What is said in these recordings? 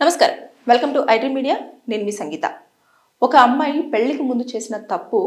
నమస్కారం. Welcome to IT media నేను మీ సంగీత. ఒక అమ్మాయి పెళ్ళికి ముందు చేసిన తప్పు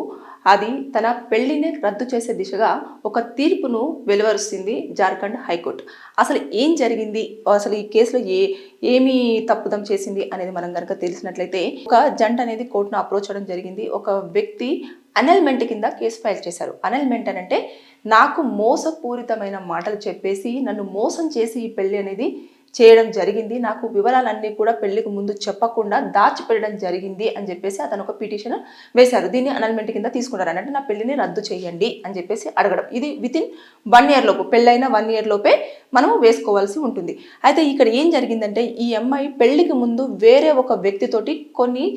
అది తన పెళ్ళిని రద్దు చేసే దిశగా ఒక తీర్పును వెలువరుస్తుంది జార్ఖండ్ హైకోర్టు. అసలు ఏం జరిగింది? అసలు ఈ కేసులో ఏ ఏమి తప్పుదం చేసింది అనేది మనం కనుక తెలిసినట్లయితే ఒక జంట అనేది కోర్టును అప్రోచ్ అవ్వడం జరిగింది. ఒక వ్యక్తి అనల్మెంట్ కింద కేసు ఫైల్ చేశారు. అనల్మెంట్ అని అంటే నాకు మోసపూరితమైన మాటలు చెప్పేసి నన్ను మోసం చేసి ఈ పెళ్ళి అనేది చేయడం జరిగింది. నాకు వివరాలన్నీ కూడా పెళ్ళికి ముందు చెప్పకుండా దాచిపెట్టడం జరిగింది అని చెప్పేసి అతను ఒక పిటిషన్ వేశారు. దీన్ని అనల్మెంట్ కింద తీసుకున్నారు అంటే నా పెళ్ళిని రద్దు చేయండి అని చెప్పేసి అడగడం. ఇది విత్ ఇన్ వన్ ఇయర్ లోపు పెళ్ళైన వన్ ఇయర్ లోపే మనము వేసుకోవాల్సి ఉంటుంది. అయితే ఇక్కడ ఏం జరిగిందంటే ఈ అమ్మాయి పెళ్ళికి ముందు వేరే ఒక వ్యక్తితోటి కొన్ని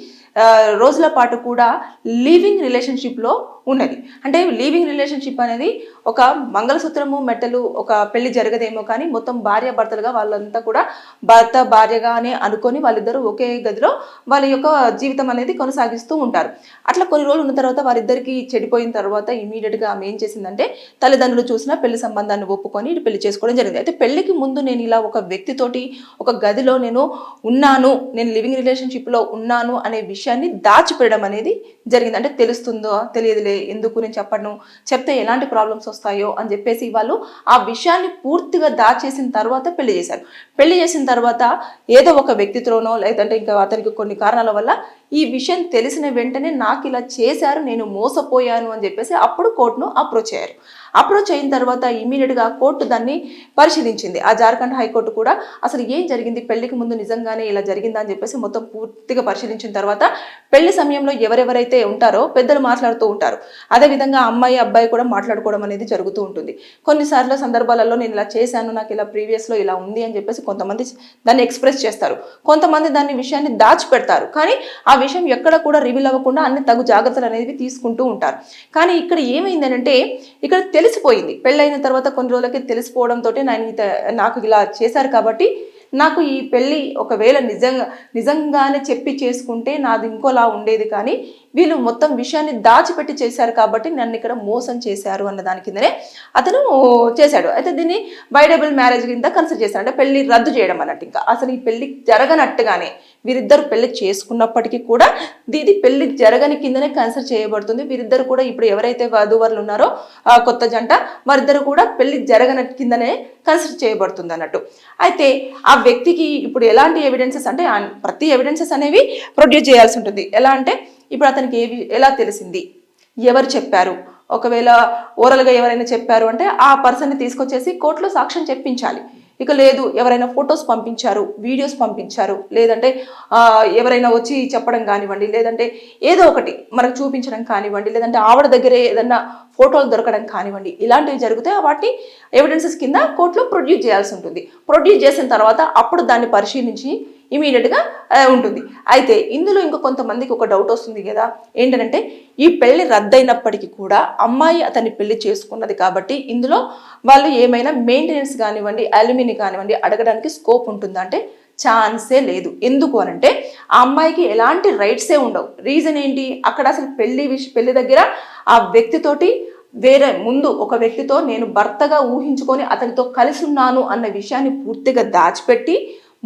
రోజుల పాటు కూడా లివింగ్ రిలేషన్షిప్లో ఉన్నది. అంటే లీవింగ్ రిలేషన్షిప్ అనేది ఒక మంగళసూత్రము మెట్టలు ఒక పెళ్ళి జరగదేమో కానీ మొత్తం భార్య భర్తలుగా వాళ్ళంతా కూడా భర్త భార్యగానే అనుకొని వాళ్ళిద్దరూ ఒకే గదిలో వాళ్ళ యొక్క జీవితం అనేది కొనసాగిస్తూ ఉంటారు. అట్లా కొన్ని రోజులు ఉన్న తర్వాత వారిద్దరికి చెడిపోయిన తర్వాత ఇమీడియట్గా ఆమె ఏం చేసిందంటే తల్లిదండ్రులు చూసిన పెళ్ళి సంబంధాన్ని ఒప్పుకొని ఇటు పెళ్ళి చేసుకోవడం జరిగింది. అయితే పెళ్ళికి ముందు నేను ఇలా ఒక వ్యక్తితోటి ఒక గదిలో నేను ఉన్నాను నేను లివింగ్ రిలేషన్షిప్లో ఉన్నాను అనే విషయాన్ని దాచిపెట్టడం అనేది జరిగింది. అంటే తెలుస్తుందో తెలియదులే ఎందుకు నేను చెప్పను? చెప్తే ఎలాంటి ప్రాబ్లమ్స్ వస్తాయో అని చెప్పేసి వాళ్ళు ఆ విషయాన్ని పూర్తిగా దాచేసిన తర్వాత పెళ్ళి చేశారు. పెళ్ళి చేసిన తర్వాత ఏదో ఒక వ్యక్తితోనో లేదంటే ఇంకా అతనికి కొన్ని కారణాల వల్ల ఈ విషయం తెలిసిన వెంటనే నాకు ఇలా చేశారు నేను మోసపోయాను అని చెప్పేసి అప్పుడు కోర్టును అప్రోచ్ అయ్యారు అప్రోచ్ అయిన తర్వాత ఇమీడియట్గా కోర్టు దాన్ని పరిశీలించింది. ఆ జార్ఖండ్ హైకోర్టు కూడా అసలు ఏం జరిగింది పెళ్ళికి ముందు నిజంగానే ఇలా జరిగిందా అని చెప్పేసి మొత్తం పూర్తిగా పరిశీలించిన తర్వాత పెళ్ళి సమయంలో ఎవరెవరైతే ఉంటారో పెద్దలు మాట్లాడుతూ ఉంటారు. అదేవిధంగా అమ్మాయి అబ్బాయి కూడా మాట్లాడుకోవడం అనేది జరుగుతూ ఉంటుంది. కొన్నిసార్లు సందర్భాలలో నేను ఇలా చేశాను నాకు ఇలా ప్రీవియస్లో ఇలా ఉంది అని చెప్పేసి కొంతమంది దాన్ని ఎక్స్ప్రెస్ చేస్తారు. కొంతమంది దాన్ని విషయాన్ని దాచిపెడతారు. కానీ ఆ విషయం ఎక్కడ కూడా రివీల్ అవ్వకుండా అన్ని తగు జాగ్రత్తలు అనేవి తీసుకుంటూ ఉంటారు. కానీ ఇక్కడ ఏమైంది అంటే ఇక్కడ తెలిసిపోయింది. పెళ్ళైన తర్వాత కొన్ని రోజులకి తెలిసిపోవడంతో నేను నాకు ఇలా చేశారు కాబట్టి నాకు ఈ పెళ్ళి ఒకవేళ నిజంగా నిజంగానే చెప్పి చేసుకుంటే నాది ఇంకోలా ఉండేది కానీ వీళ్ళు మొత్తం విషయాన్ని దాచిపెట్టి చేశారు కాబట్టి నన్ను ఇక్కడ మోసం చేశారు అన్న దాని కిందనే అతను చేశాడు. అయితే దీన్ని బైడబుల్ మ్యారేజ్ కింద కన్సిడర్ చేశాడు అంటే పెళ్ళి రద్దు చేయడం అన్నట్టు ఇంకా. అసలు ఈ పెళ్ళి జరగనట్టుగానే వీరిద్దరు పెళ్ళి చేసుకున్నప్పటికీ కూడా ఇది పెళ్ళి జరగని కిందనే కన్సిడర్ చేయబడుతుంది. వీరిద్దరు కూడా ఇప్పుడు ఎవరైతే వధూవరులు ఉన్నారో కొత్త జంట వారిద్దరు కూడా పెళ్ళి జరగన కిందనే కన్సిడర్ చేయబడుతుంది అన్నట్టు. అయితే ఆ వ్యక్తికి ఇప్పుడు ఎలాంటి ఎవిడెన్సెస్ అంటే ఆ ప్రతి ఎవిడెన్సెస్ అనేవి ప్రొడ్యూస్ చేయాల్సి ఉంటుంది. ఎలా అంటే ఇప్పుడు అతనికి ఏవి ఎలా తెలిసింది? ఎవరు చెప్పారు? ఒకవేళ ఓరల్గా ఎవరైనా చెప్పారు అంటే ఆ పర్సన్ని తీసుకొచ్చేసి కోర్టులో సాక్ష్యం చెప్పించాలి. ఇక లేదు ఎవరైనా ఫొటోస్ పంపించారు వీడియోస్ పంపించారు లేదంటే ఎవరైనా వచ్చి చెప్పడం కానివ్వండి లేదంటే ఏదో ఒకటి మనకు చూపించడం కానివ్వండి లేదంటే ఆవిడ దగ్గరే ఏదన్నా ఫోటోలు దొరకడం కానివ్వండి ఇలాంటివి జరిగితే వాటిని ఎవిడెన్సెస్ కింద కోర్టులో ప్రొడ్యూస్ చేయాల్సి ఉంటుంది. ప్రొడ్యూస్ చేసిన తర్వాత అప్పుడు దాన్ని పరిశీలించి ఇమీడియట్గా ఉంటుంది. అయితే ఇందులో ఇంకా కొంతమందికి ఒక డౌట్ వస్తుంది కదా. ఏంటంటే ఈ పెళ్ళి రద్దయినప్పటికీ కూడా అమ్మాయి అతన్ని పెళ్ళి చేసుకున్నది కాబట్టి ఇందులో వాళ్ళు ఏమైనా మెయింటెనెన్స్ కానివ్వండి అల్యూమిని కానివ్వండి అడగడానికి స్కోప్ ఉంటుందా అంటే ఛాన్సే లేదు. ఎందుకు అనంటే ఆ అమ్మాయికి ఎలాంటి రైట్సే ఉండవు. రీజన్ ఏంటి? అక్కడ అసలు పెళ్ళి విష పెళ్ళి దగ్గర ఆ వ్యక్తితోటి వేరే ముందు ఒక వ్యక్తితో నేను భర్తగా ఊహించుకొని అతనితో కలిసి ఉన్నాను అన్న విషయాన్ని పూర్తిగా దాచిపెట్టి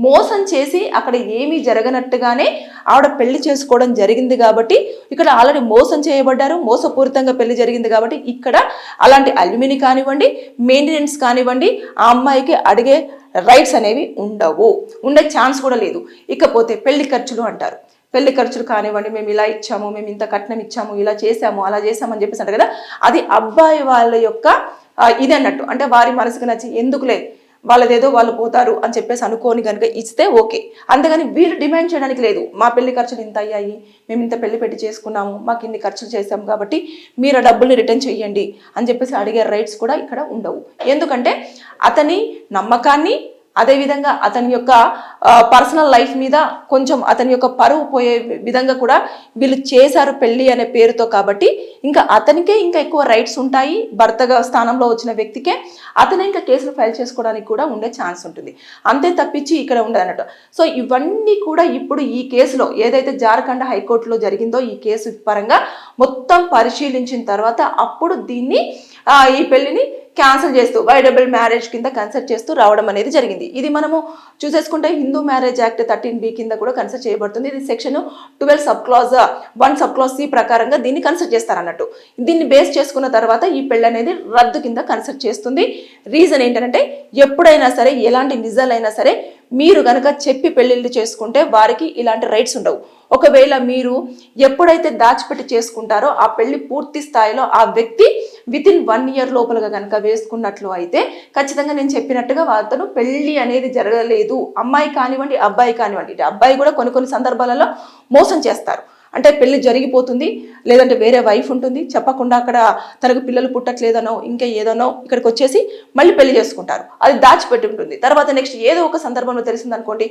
మోసం చేసి అక్కడ ఏమీ జరగనట్టుగానే ఆవిడ పెళ్ళి చేసుకోవడం జరిగింది కాబట్టి ఇక్కడ ఆల్రెడీ మోసం చేయబడ్డారు మోసపూరితంగా పెళ్ళి జరిగింది కాబట్టి ఇక్కడ అలాంటి అల్యూమిని కానివ్వండి మెయింటెనెన్స్ కానివ్వండి ఆ అమ్మాయికి అడిగే రైట్స్ అనేవి ఉండవు ఉండే ఛాన్స్ కూడా లేదు. ఇకపోతే పెళ్ళి ఖర్చులు అంటారు. పెళ్ళి ఖర్చులు కానివ్వండి మేము ఇలా ఇచ్చాము మేము ఇంత కట్నం ఇచ్చాము ఇలా చేసాము అలా చేసామని చెప్పేసి అంటారు కదా అది అబ్బాయి వాళ్ళ యొక్క ఇది అన్నట్టు. అంటే వారి మనసుకు నచ్చి ఎందుకులే వాళ్ళదేదో వాళ్ళు పోతారు అని చెప్పేసి అనుకోని కనుక ఇస్తే ఓకే. అంతేగాని వీళ్ళు డిమాండ్ చేయడానికి లేదు. మా పెళ్ళి ఖర్చులు ఇంత అయ్యాయి మేము ఇంత పెళ్ళి పెట్టి చేసుకున్నాము మాకు ఇన్ని ఖర్చులు చేసాము కాబట్టి మీరు ఆ డబ్బుల్ని రిటర్న్ చేయండి అని చెప్పేసి అడిగే రైట్స్ కూడా ఇక్కడ ఉండవు. ఎందుకంటే అతని నమ్మకాన్ని అదేవిధంగా అతని యొక్క పర్సనల్ లైఫ్ మీద కొంచెం అతని యొక్క పరువు పోయే విధంగా కూడా వీళ్ళు చేశారు పెళ్ళి అనే పేరుతో కాబట్టి ఇంకా అతనికే ఇంకా ఎక్కువ రైట్స్ ఉంటాయి. భర్తగా స్థానంలో వచ్చిన వ్యక్తికే అతనే ఇంకా కేసులు ఫైల్ చేసుకోవడానికి కూడా ఉండే ఛాన్స్ ఉంటుంది. అంతే తప్పించి ఇక్కడ ఉండదు అన్నట్టు. సో ఇవన్నీ కూడా ఇప్పుడు ఈ కేసులో ఏదైతే జార్ఖండ్ హైకోర్టులో జరిగిందో ఈ కేసు పరంగా మొత్తం పరిశీలించిన తర్వాత అప్పుడు దీన్ని ఈ పెళ్ళిని క్యాన్సిల్ చేస్తూ వైడబుల్ మ్యారేజ్ కింద కన్సిడర్ చేస్తూ రావడం అనేది జరిగింది. ఇది మనము చూసేసుకుంటే Hindu marriage act thirteen B కింద కూడా కన్సిడర్ చేయబడుతుంది. ఇది section twelve sub clause one sub clause C ప్రకారంగా దీన్ని కన్సిడర్ చేస్తారు అన్నట్టు దీన్ని బేస్ చేసుకున్న తర్వాత ఈ పెళ్ళి అనేది రద్దు కింద కన్సిడర్ చేస్తుంది. రీజన్ ఏంటంటే ఎప్పుడైనా సరే ఎలాంటి నిజాలైనా సరే మీరు గనక చెప్పి పెళ్ళిళ్ళు చేసుకుంటే వారికి ఇలాంటి రైట్స్ ఉండవు. ఒకవేళ మీరు ఎప్పుడైతే దాచిపెట్టి చేసుకుంటారో ఆ పెళ్ళి పూర్తి స్థాయిలో ఆ వ్యక్తి విత్ ఇన్ వన్ ఇయర్ లోపలగా కనుక వేసుకున్నట్లు అయితే ఖచ్చితంగా నేను చెప్పినట్టుగా అతను పెళ్ళి అనేది జరగలేదు. అమ్మాయి కానివ్వండి అబ్బాయి కానివ్వండి. అబ్బాయి కూడా కొన్ని కొన్ని సందర్భాలలో మోసం చేస్తారు. అంటే పెళ్ళి జరిగిపోతుంది లేదంటే వేరే వైఫ్ ఉంటుంది. చెప్పకుండా అక్కడ తనకు పిల్లలు పుట్టట్లేదనో ఇంకా ఏదనో ఇక్కడికి వచ్చేసి మళ్ళీ పెళ్ళి చేసుకుంటారు. అది దాచిపెట్టి ఉంటుంది. తర్వాత నెక్స్ట్ ఏదో ఒక సందర్భంలో తెలిసింది అనుకోండి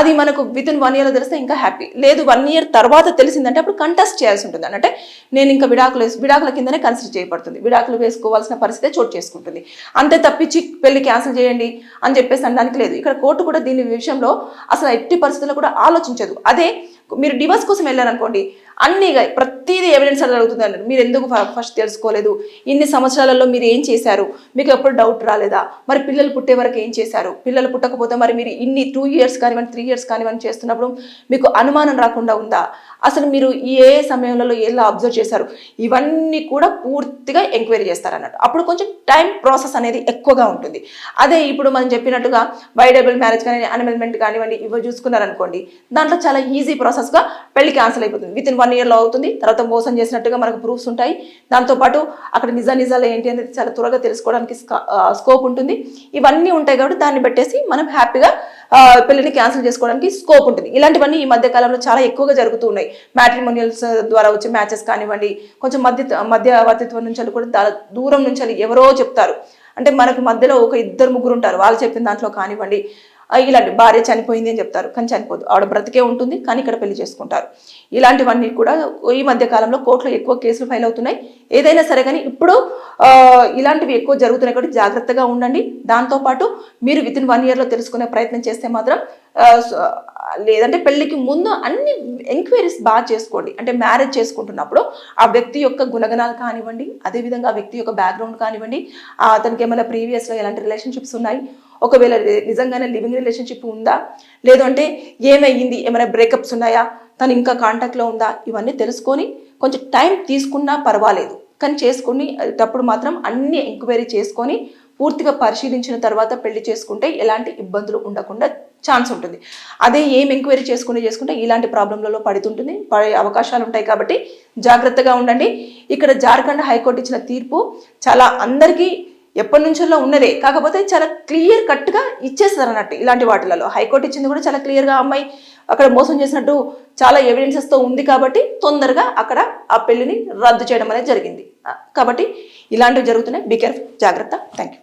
అది మనకు విత్ ఇన్ వన్ ఇయర్లో తెలిస్తే ఇంకా హ్యాపీ లేదు వన్ ఇయర్ తర్వాత తెలిసిందంటే అప్పుడు కంటెస్ట్ చేయాల్సి ఉంటుంది అంటే నేను ఇంకా విడాకులు విడాకుల కిందనే కన్సిడర్ చేయబడుతుంది. విడాకులు వేసుకోవాల్సిన పరిస్థితి చోటు చేసుకుంటుంది. అంతే తప్పించి పెళ్ళి క్యాన్సిల్ చేయండి అని చెప్పేసి అనడానికి లేదు. ఇక్కడ కోర్టు కూడా దీని విషయంలో అసలు ఎట్టి పరిస్థితుల్లో కూడా ఆలోచించదు. అదే మీరు డివర్స్ కోసం వెళ్ళారనుకోండి అన్నీ ప్రతిదీ ఎవిడెన్స్ అని అడుగుతుంది అన్నారు మీరు ఎందుకు ఫ- ఫస్ట్ తెలుసుకోలేదు? ఇన్ని సంవత్సరాలలో మీరు ఏం చేశారు? మీకు ఎప్పుడు డౌట్ రాలేదా? మరి పిల్లలు పుట్టే వరకు ఏం చేశారు? పిల్లలు పుట్టకపోతే మరి మీరు ఇన్ని టూ ఇయర్స్ కానివ్వండి త్రీ ఇయర్స్ కానివ్వండి చేస్తున్నప్పుడు మీకు అనుమానం రాకుండా ఉందా? అసలు మీరు ఏ సమయంలో ఎలా అబ్జర్వ్ చేశారు? ఇవన్నీ కూడా పూర్తిగా ఎంక్వైరీ చేస్తారు అన్నట్టు అప్పుడు కొంచెం టైం ప్రాసెస్ అనేది ఎక్కువగా ఉంటుంది. అదే ఇప్పుడు మనం చెప్పినట్టుగా వైడబుల్ మ్యారేజ్ కానీ అనిమల్మెంట్ కానివ్వండి ఇవి చూసుకున్నారనుకోండి దాంట్లో చాలా ఈజీ ప్రాసెస్గా పెళ్ళి క్యాన్సిల్ అయిపోతుంది. విత్ ఇన్ వన్ ఇయర్లో అవుతుంది. తర్వాత మోసం చేసినట్టుగా మనకు ప్రూఫ్స్ ఉంటాయి. దాంతోపాటు అక్కడ నిజ నిజాలు ఏంటి అనేది చాలా త్వరగా తెలుసుకోవడానికి స్కోప్ ఉంటుంది. ఇవన్నీ ఉంటాయి కాబట్టి దాన్ని పెట్టేసి మనం హ్యాపీగా పెళ్ళిని క్యాన్సిల్ చేసుకోవడానికి స్కోప్ ఉంటుంది. ఇలాంటివన్నీ ఈ మధ్య కాలంలో చాలా ఎక్కువగా జరుగుతూ ఉన్నాయి. మ్యాట్రిమోనియల్స్ ద్వారా వచ్చే మ్యాచెస్ కానివ్వండి కొంచెం మధ్య మధ్యవర్తిత్వం నుంచి కూడా దూరం నుంచి ఎవరో చెప్తారు. అంటే మనకు మధ్యలో ఒక ఇద్దరు ముగ్గురు ఉంటారు. వాళ్ళు చెప్పిన దాంట్లో కానివ్వండి ఇలాంటి భార్య చనిపోయింది అని చెప్తారు. కానీ చనిపోదు. ఆవిడ బ్రతికే ఉంటుంది. కానీ ఇక్కడ పెళ్ళి చేసుకుంటారు. ఇలాంటివన్నీ కూడా ఈ మధ్య కాలంలో కోర్టులో ఎక్కువ కేసులు ఫైల్ అవుతున్నాయి. ఏదైనా సరే కానీ ఇప్పుడు ఇలాంటివి ఎక్కువ జరుగుతున్నాయి కాబట్టి జాగ్రత్తగా ఉండండి. దాంతోపాటు మీరు విత్ ఇన్ వన్ ఇయర్లో తెలుసుకునే ప్రయత్నం చేస్తే మాత్రం లేదంటే పెళ్ళికి ముందు అన్ని ఎంక్వైరీస్ బాగా చేసుకోండి. అంటే మ్యారేజ్ చేసుకుంటున్నప్పుడు ఆ వ్యక్తి యొక్క గుణగణాలు కానివ్వండి అదేవిధంగా ఆ వ్యక్తి యొక్క బ్యాక్గ్రౌండ్ కానివ్వండి అతనికి ఏమైనా ప్రీవియస్లో ఎలాంటి రిలేషన్షిప్స్ ఉన్నాయి ఒకవేళ నిజంగానే లివింగ్ రిలేషన్షిప్ ఉందా? లేదంటే ఏమైంది? ఏమైనా బ్రేకప్స్ ఉన్నాయా? తను ఇంకా కాంటాక్ట్లో ఉందా? ఇవన్నీ తెలుసుకొని కొంచెం టైం తీసుకున్నా పర్వాలేదు. కానీ చేసుకుని అప్పుడు మాత్రం అన్ని ఎంక్వైరీ చేసుకొని పూర్తిగా పరిశీలించిన తర్వాత పెళ్ళి చేసుకుంటే ఎలాంటి ఇబ్బందులు ఉండకుండా ఛాన్స్ ఉంటుంది. అదే ఏం ఎంక్వైరీ చేసుకుని చేసుకుంటే ఇలాంటి ప్రాబ్లంలలో పడుతుంటుంది. పడే అవకాశాలు ఉంటాయి కాబట్టి జాగ్రత్తగా ఉండండి. ఇక్కడ జార్ఖండ్ హైకోర్టు ఇచ్చిన తీర్పు చాలా అందరికీ ఎప్పటి నుంచో ఉన్నదే. కాకపోతే చాలా క్లియర్ కట్గా ఇచ్చేస్తారు అన్నట్టు ఇలాంటి వాటిలలో. హైకోర్టు ఇచ్చింది కూడా చాలా క్లియర్గా అమ్మాయి అక్కడ మోసం చేసినట్టు చాలా ఎవిడెన్సెస్తో ఉంది కాబట్టి తొందరగా అక్కడ ఆ పెళ్ళిని రద్దు చేయడం అనేది జరిగింది. కాబట్టి ఇలాంటివి జరుగుతున్నాయి. బీ కేర్ఫుల్ జాగ్రత్త. Thank you